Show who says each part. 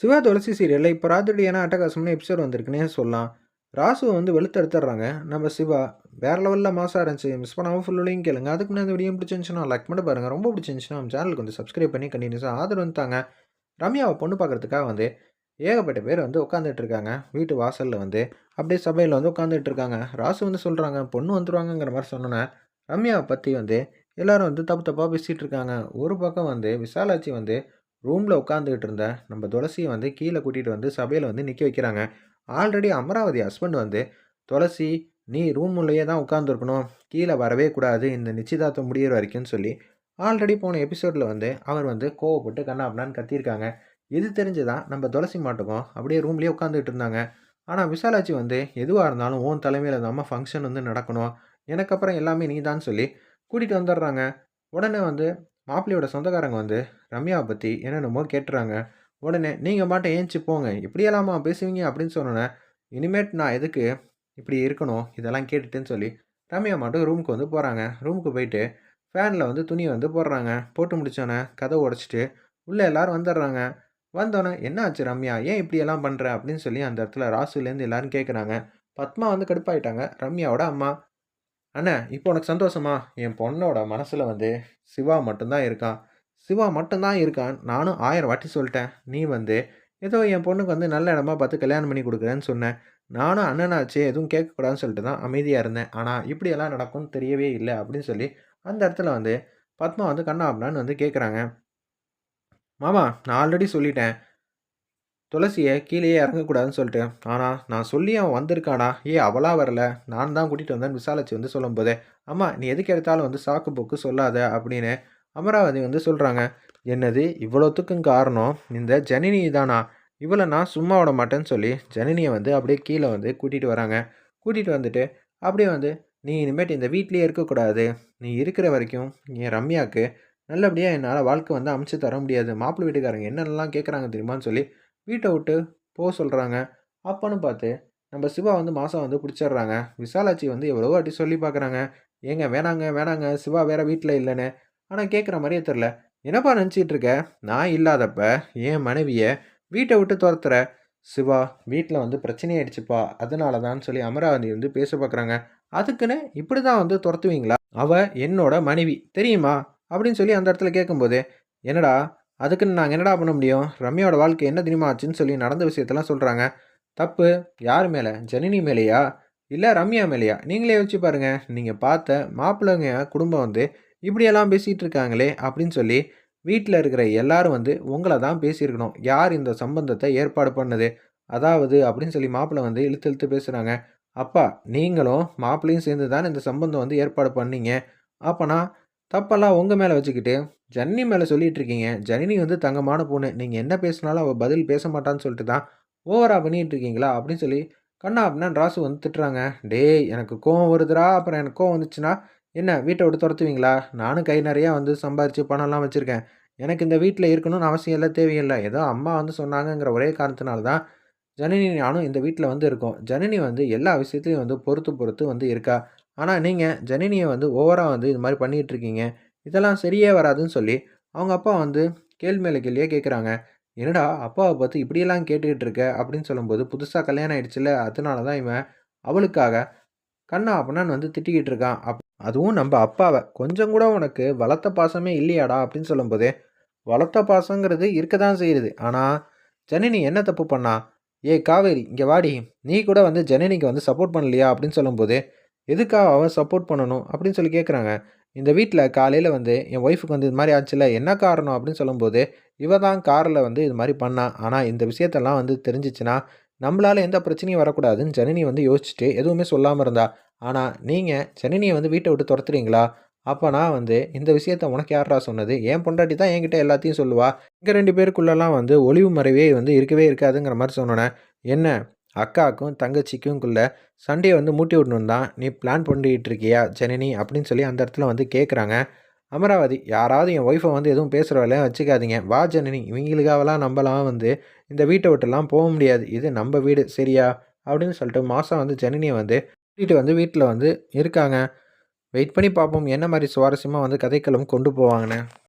Speaker 1: சிவா துளசி சீரியலில் இப்போ ராத்திரியான அட்டகாசம்னு எபிசோட் வந்திருக்குன்னே சொல்லலாம். ராசுவை வந்து வெளுத்து எடுத்துடுறாங்க நம்ம சிவா வேறு லெவலில் மாசாக இருந்துச்சு. மிஸ் பண்ணாமல் ஃபுல்லையும் கேளுங்க. அதுக்கு முன்னாடி வீடியோ பிடிச்சிருந்துச்சுன்னா லைக் பண்ணி பாருங்கள் ரொம்ப பிடிச்சிருந்துச்சுன்னா நம்ம சேனலுக்கு வந்து சப்ஸ்கிரைப் பண்ணி கண்டினியூஸாக ஆதரவு வந்துட்டாங்க ரம்யாவை பொண்ணு பார்க்குறதுக்காக வந்து ஏகப்பட்ட பேர் வந்து உட்காந்துட்டு இருக்காங்க. வீட்டு வாசலில் வந்து அப்படியே சபையில் வந்து உட்காந்துட்டு இருக்காங்க. ராசு வந்து சொல்கிறாங்க பொண்ணு வந்துடுவாங்கங்கிற மாதிரி சொன்னோன்னே ரம்யாவை பற்றி வந்து எல்லாரும் வந்து தப்பு தப்பாக பேசிகிட்டு இருக்காங்க. ஒரு பக்கம் வந்து விசாலாட்சி வந்து ரூமில் உட்காந்துக்கிட்டு இருந்த நம்ம துளசியை வந்து கீழே கூட்டிகிட்டு வந்து சபையில் வந்து நிற்க வைக்கிறாங்க. ஆல்ரெடி அமராவதி ஹஸ்பண்ட் வந்து துளசி நீ ரூமுள்ளேயே தான் உட்காந்துருக்கணும் கீழே வரவே கூடாது. இந்த நிச்சயதார்த்தம் முடிகிற வரைக்கும்னு சொல்லி ஆல்ரெடி போன எபிசோடில் வந்து அவர் வந்து கோவப்பட்டு கண்ணாப்னான்னு கத்தியிருக்காங்க. இது தெரிஞ்சு தான் நம்ம துளசி மாட்டுக்கும் அப்படியே ரூம்லேயே உட்காந்துக்கிட்டு இருந்தாங்க. ஆனால் விசாலாட்சி வந்து எதுவாக இருந்தாலும் ஓன் தலைமையில் நம்ம ஃபங்க்ஷன் வந்து நடக்கணும். எனக்கு அப்புறம் எல்லாமே நீ தான் சொல்லி கூட்டிகிட்டு வந்துடுறாங்க. உடனே வந்து மாப்பிள்ளையோட சொந்தக்காரங்க வந்து ரம்யாவை பற்றி என்னென்னமோ கேட்டுறாங்க. உடனே நீங்கள் மாட்டை ஏஞ்சி போங்க. இப்படியெல்லாமா பேசுவீங்க? அப்படின்னு சொன்னோன்னே இனிமேட் நான் எதுக்கு இப்படி இருக்கணும்? இதெல்லாம் கேட்டுட்டுன்னு சொல்லி. ரம்யா மட்டும் ரூமுக்கு வந்து போகிறாங்க ரூமுக்கு போயிட்டு ஃபேனில் வந்து துணியை வந்து போடுறாங்க. போட்டு முடிச்சோன்னே கதை உடச்சிட்டு உள்ளே எல்லோரும் வந்துடுறாங்க. வந்தோன்னே என்ன ஆச்சு ரம்யா? ஏன் இப்படியெல்லாம் பண்ணுற அப்படின்னு சொல்லி அந்த இடத்துல ராசுலேருந்து எல்லோரும் கேட்குறாங்க பத்மா வந்து கடுப்பாயிட்டாங்க. ரம்யாவோட அம்மா அண்ணா இப்போ உனக்கு சந்தோஷமா? என் பொண்ணோட மனசில் வந்து சிவா மட்டும்தான் இருக்கான் சிவா மட்டும்தான் இருக்கான் நானும் ஆயிரம் வாட்டி சொல்லிட்டேன். நீ வந்து ஏதோ என் பொண்ணுக்கு வந்து நல்ல இடமா பார்த்து கல்யாணம் பண்ணி கொடுக்குறேன்னு சொன்னேன் நானும் அண்ணனாச்சு எதுவும் கேட்கக்கூடாதுன்னு சொல்லிட்டு தான் அமைதியாக இருந்தேன். ஆனால் இப்படியெல்லாம் நடக்கும்னு தெரியவே இல்லை அப்படின்னு சொல்லி அந்த இடத்துல வந்து பத்மா வந்து கண்ணா அப்படின்னு வந்து கேட்குறாங்க மாமா நான் ஆல்ரெடி சொல்லிட்டேன். துளசியை கீழேயே இறங்கக்கூடாதுன்னு சொல்லிட்டு. ஆனால் நான் சொல்லி அவன் வந்திருக்கானா? ஏ அவளா வரல. நான் தான் கூட்டிகிட்டு வந்தேன் விசாலிச்சு வந்து சொல்லும் போதே அம்மா நீ எதுக்கு எடுத்தாலும் வந்து சாக்கு போக்கு சொல்லாத அப்படின்னு அமராவதி வந்து சொல்கிறாங்க என்னது? இவ்வளோத்துக்கும் காரணம்? இந்த ஜனினி தானா? இவளை நான் சும்மா விட மாட்டேன்னு சொல்லி ஜனனியை வந்து அப்படியே கீழே வந்து கூட்டிகிட்டு வராங்க. கூட்டிகிட்டு வந்துட்டு அப்படியே வந்து நீ இனிமேட்டு இந்த வீட்லேயே இருக்கக்கூடாது. நீ இருக்கிற வரைக்கும் என் ரம்யாவுக்கு நல்லபடியாக என்னால் வாழ்க்கை வந்து அமைச்சு தர முடியாது. மாப்பிள்ளை வீட்டுக்காரங்க என்னென்னலாம் கேட்குறாங்க தெரியுமான்னு சொல்லி வீட்டை விட்டு போக சொல்கிறாங்க அப்போன்னு பார்த்து நம்ம சிவா வந்து மாதம் வந்து பிடிச்சிடுறாங்க. விசாலாட்சி வந்து எவ்வளோ வாட்டி சொல்லி பார்க்குறாங்க. ஏங்க வேணாங்க வேணாங்க சிவா வேறு வீட்டில் இல்லைன்னு. ஆனால் கேட்குற மாதிரியே தெரில என்னப்பா நினச்சிட்டு இருக்க? நான் இல்லாதப்ப என் மனைவியை வீட்டை விட்டு துரத்துற? சிவா வீட்டில் வந்து பிரச்சனையாயிடுச்சுப்பா. அதனால தான் சொல்லி அமராவதி வந்து பேச பார்க்குறாங்க. அதுக்குன்னு இப்படி தான் வந்து துரத்துவீங்களா? அவள் என்னோட மனைவி. தெரியுமா? அப்படின்னு சொல்லி அந்த இடத்துல கேட்கும்போது என்னடா அதுக்குன்னு நாங்கள் என்னடா பண்ண முடியும்? ரம்யாவோட வாழ்க்கை என்ன தெரியுமா ஆச்சுன்னு சொல்லி நடந்த விஷயத்தெல்லாம் சொல்கிறாங்க தப்பு யார் மேலே? ஜனனி மேலேயா? இல்லை ரம்யா மேலேயா? நீங்களே வச்சு பாருங்கள் நீங்கள் பார்த்த மாப்பிள்ளைங்க குடும்பம் வந்து இப்படியெல்லாம் பேசிகிட்டு இருக்காங்களே அப்படின்னு சொல்லி வீட்டில் இருக்கிற எல்லாரும் வந்து உங்களை தான் பேசியிருக்கணும். யார் இந்த சம்பந்தத்தை ஏற்பாடு பண்ணது? அதாவது அப்படின்னு சொல்லி மாப்பிள்ளை வந்து இழுத்து இழுத்து பேசுகிறாங்க அப்பா நீங்களும் மாப்பிள்ளையும் சேர்ந்து தான் இந்த சம்பந்தம் வந்து ஏற்பாடு பண்ணீங்க? அப்போனா தப்பெல்லாம் உங்கள் மேலே வச்சுக்கிட்டு ஜனனி மேலே சொல்லிட்டு இருக்கீங்க ஜனனி வந்து தங்கமான பொண்ணு. நீங்கள் என்ன பேசினாலும் அவள் பதில் பேச மாட்டான்னு சொல்லிட்டு தான் ஓவராக பண்ணிகிட்டு இருக்கீங்களா அப்படின்னு சொல்லி கண்ணா அப்படின்னா ராசு வந்து திட்டுறாங்க. டேய் எனக்கு கோவம் வருதுடா. அப்புறம் எனக்கு கோவம் வந்துச்சுன்னா என்ன வீட்டை விட்டு துரத்துவீங்களா? நானும் கை நிறையா வந்து சம்பாரித்து பணம்லாம் வச்சுருக்கேன். எனக்கு இந்த வீட்டில் இருக்கணும்னு அவசியம் இல்லை தேவையில்லை. ஏதோ அம்மா வந்து சொன்னாங்கங்கிற ஒரே காரணத்தினால தான் ஜனனி நானும் இந்த வீட்டில் வந்து இருக்கோம். ஜனனி வந்து எல்லா விஷயத்துலையும் வந்து பொறுத்து பொறுத்து வந்து இருக்கா? ஆனால் நீங்கள் ஜனனியை வந்து ஓவராக வந்து இது மாதிரி பண்ணிகிட்ருக்கீங்க இதெல்லாம் சரியே வராதுன்னு சொல்லி அவங்க அப்பா வந்து கேள்வி மேலே கேள்வியே கேட்குறாங்க என்னடா அப்பாவை பார்த்து இப்படியெல்லாம் கேட்டுக்கிட்டு இருக்க அப்படின்னு சொல்லும்போது புதுசாக கல்யாணம் ஆயிடுச்சுல அதனால தான் இவன் அவளுக்காக கண்ணா அப்படின்னு வந்து திட்டிக்கிட்டு இருக்கான் அப் அதுவும் நம்ம அப்பாவை கொஞ்சம் கூட உனக்கு வளர்த்த பாசமே இல்லையாடா? அப்படின்னு சொல்லும்போது வளர்த்த பாசங்கிறது இருக்க தான் செய்யுது. ஆனால் ஜனனி என்ன தப்பு பண்ணா? ஏ காவேரி இங்கே வாடி. நீ கூட வந்து ஜனனிக்கு வந்து சப்போர்ட் பண்ணலையா? அப்படின்னு சொல்லும்போது எதுக்காக அவன் சப்போர்ட் பண்ணணும் அப்படின்னு சொல்லி கேட்குறாங்க இந்த வீட்டில் காலையில் வந்து என் ஒய்ஃபுக்கு வந்து இது மாதிரி ஆச்சுல என்ன காரணம் அப்படின்னு சொல்லும்போது இவ தான் காரில் வந்து இது மாதிரி பண்ணான் ஆனால் இந்த விஷயத்தெல்லாம் வந்து தெரிஞ்சிச்சுன்னா நம்மளால் எந்த பிரச்சனையும் வரக்கூடாதுன்னு ஜனனி வந்து யோசிச்சுட்டு எதுவுமே சொல்லாமல் இருந்தா. ஆனால் நீங்கள் ஜனனியை வந்து வீட்டை விட்டு துரத்துறீங்களா? அப்போ நான் வந்து இந்த விஷயத்த உனக்கு யாரா சொன்னது? என் பொண்டாட்டி தான் என்கிட்ட எல்லாத்தையும் சொல்லுவா. இங்கே ரெண்டு பேருக்குள்ளெல்லாம் வந்து ஒளிவு மறைவே வந்து இருக்கவே இருக்காதுங்கிற மாதிரி சொன்னோன்னே என்ன? அக்காவுக்கும் தங்கச்சிக்கும்குள்ள சண்டையை வந்து மூட்டி விடணும் தான் நீ பிளான் பண்ணிக்கிட்டு இருக்கியா ஜனனி? அப்படின்னு சொல்லி அந்த இடத்துல வந்து கேட்குறாங்க அமராவதி யாராவது என் ஒய்ஃபை வந்து எதுவும் பேசுகிற வேலையை வச்சுக்காதீங்க. வா ஜனனி. இவங்களுக்காகலாம் நம்பலாம் வந்து இந்த வீட்டை விட்டுலாம் போக முடியாது. இது நம்ம வீடு சரியா? அப்படின்னு சொல்லிட்டு மாதம் வந்து ஜனனியை வந்து கூட்டிகிட்டு வந்து வீட்டில் வந்து இருக்காங்க. வெயிட் பண்ணி பார்ப்போம். என்ன மாதிரி சுவாரஸ்யமாக வந்து கதைக்களம் கொண்டு போவாங்கன்னு.